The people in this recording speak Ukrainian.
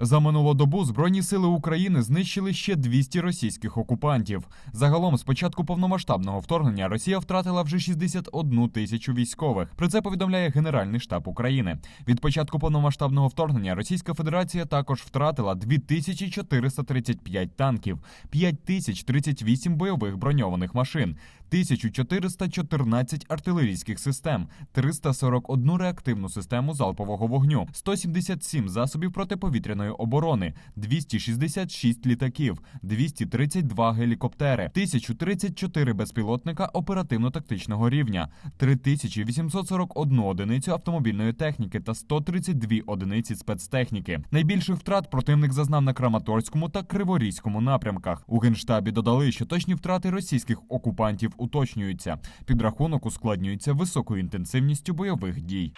За минулу добу Збройні сили України знищили ще 200 російських окупантів. Загалом, з початку повномасштабного вторгнення, Росія втратила вже 61 тисячу військових. Про це повідомляє Генеральний штаб України. Від початку повномасштабного вторгнення Російська Федерація також втратила 2435 танків, 5038 бойових броньованих машин, 1414 артилерійських систем, 341 реактивну систему залпового вогню, 177 засобів протиповітряної оборони, 266 літаків, 232 гелікоптери, 1034 безпілотника оперативно-тактичного рівня, 3841 одиницю автомобільної техніки та 132 одиниці спецтехніки. Найбільших втрат противник зазнав на Краматорському та Криворізькому напрямках. У генштабі додали, що точні втрати російських окупантів уточнюються. Підрахунок ускладнюється високою інтенсивністю бойових дій.